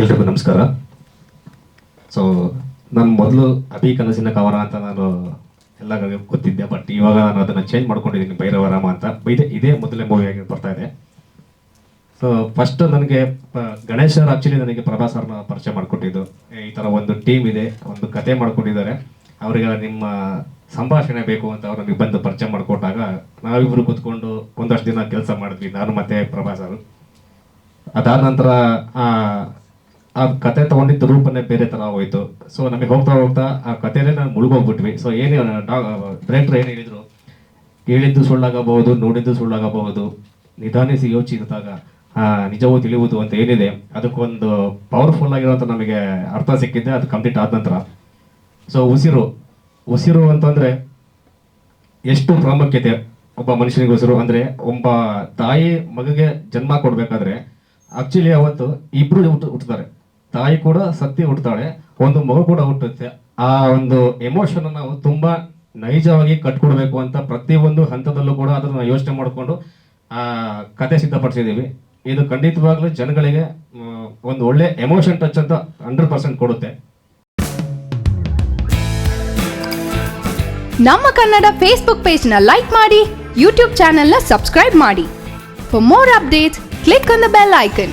ಎಲ್ರಿಗೂ ನಮಸ್ಕಾರ. ಸೊ ನಾನು ಮೊದಲು ಅಭಿ ಕನಸಿನ ಕವರ ಅಂತ ನಾನು ಎಲ್ಲ ಗೊತ್ತಿದ್ದೆ ಬಟ್ ಇವಾಗ ನಾನು ಅದನ್ನು ಚೇಂಜ್ ಮಾಡ್ಕೊಂಡಿದ್ದೀನಿ ಭೈರವರಾಮ ಅಂತ. ಇದೇ ಇದೇ ಮೊದಲನೇ ಮೂವಿ ಆಗಿ ಬರ್ತಾ ಇದೆ. ಸೊ ಫಸ್ಟ್ ನನಗೆ ಗಣೇಶ್ ಸರ್ ಆಕ್ಚುಲಿ ನನಗೆ ಪ್ರಭಾಸ್ ಸರ್ನ ಪರಿಚಯ ಮಾಡಿಕೊಟ್ಟಿದ್ದು. ಈ ಥರ ಒಂದು ಟೀಮ್ ಇದೆ, ಒಂದು ಕತೆ ಮಾಡಿಕೊಂಡಿದ್ದಾರೆ. ಅವರಿಗೆ ನಿಮ್ಮ ಸಂಭಾಷಣೆ ಬೇಕು ಅಂತ ಅವ್ರು ನನಗೆ ಬಂದು ಪರಿಚಯ ಮಾಡಿಕೊಟ್ಟಾಗ ನಾವಿಬ್ಬರು ಕೂತ್ಕೊಂಡು ಒಂದಷ್ಟು ದಿನ ಕೆಲಸ ಮಾಡಿದ್ವಿ, ನಾನು ಮತ್ತೆ ಪ್ರಭಾಸ್ ಅವರು ಅದಾದ ನಂತರ ಆ ಕತೆ ತಗೊಂಡಿದ್ದ ರೂಪನೇ ಬೇರೆ ತರ ಹೋಯ್ತು. ಸೊ ನಮಗೆ ಹೋಗ್ತಾ ಹೋಗ್ತಾ ಆ ಕತೆಯಲ್ಲೇ ನಾನು ಮುಳುಗೋಗ್ಬಿಟ್ವಿ. ಸೊ ಏನು ಡೈರೆಕ್ಟರ್ ಏನು ಹೇಳಿದ್ರು? ಕೇಳಿದ್ದು ಸುಳ್ಳಾಗಬಹುದು, ನೋಡಿದ್ದು ಸುಳ್ಳಾಗಬಹುದು. ನಿಧಾನಿಸಿ ಯೋಚಿಸಿದಾಗ ನಿಜವೂ ತಿಳಿಯುವುದು ಅಂತ ಏನಿದೆ. ಅದಕ್ಕೊಂದು ಪವರ್ಫುಲ್ ಆಗಿರೋಂಥ ನಮಗೆ ಅರ್ಥ ಸಿಕ್ಕಿದ್ದೆ. ಅದು ಕಂಪ್ಲೀಟ್ ಆದ ನಂತರ. ಸೊ ಉಸಿರು. ಉಸಿರು ಅಂತಂದ್ರೆ ಎಷ್ಟು ಪ್ರಾಮುಖ್ಯತೆ ಒಬ್ಬ ಮನುಷ್ಯನಿಗೆ ಉಸಿರು ಅಂದ್ರೆ ಒಬ್ಬ ತಾಯಿ ಮಗುಗೆ ಜನ್ಮ ಕೊಡಬೇಕಾದ್ರೆ ಆಕ್ಚುಲಿ ಅವತ್ತು ಇಬ್ರು ಹುಟ್ಟು ಹುಟ್ಟುತ್ತಾರೆ ತಾಯಿ ಕೂಡ ಸತ್ತಿ ಹುಟ್ಟುತ್ತಾಳೆ ಒಂದು ಮಗು ಕೂಡ ಹುಟ್ಟುತ್ತೆ. ಆ ಒಂದು ಎಮೋಷನ್ ನಾವು ತುಂಬಾ ನೈಜವಾಗಿ ಕಟ್ಕೊಡ್ಬೇಕು ಅಂತ ಪ್ರತಿಯೊಂದು ಹಂತದಲ್ಲೂ ಕೂಡ ಅದನ್ನ ಯೋಚನೆ ಮಾಡಿಕೊಂಡು, ಆ, ಕತೆ ಸಿದ್ಧಪಡಿಸಿದೀವಿ ಇದು ಖಂಡಿತವಾಗ್ಲೂ ಜನಗಳಿಗೆ ಒಂದು ಒಳ್ಳೆ ಎಮೋಷನ್ ಟಚ್ ಅಂತ ಹಂಡ್ರೆಡ್ ಪರ್ಸೆಂಟ್ ಕೊಡುತ್ತೆ. ನಮ್ಮ ಕನ್ನಡ ಫೇಸ್ಬುಕ್ ಪೇಜ್ನ ಲೈಕ್ ಮಾಡಿ ಯೂಟ್ಯೂಬ್ ಚಾನೆಲ್ನ ಸಬ್ಸ್ಕ್ರೈಬ್ ಮಾಡಿ. For more updates click on the bell icon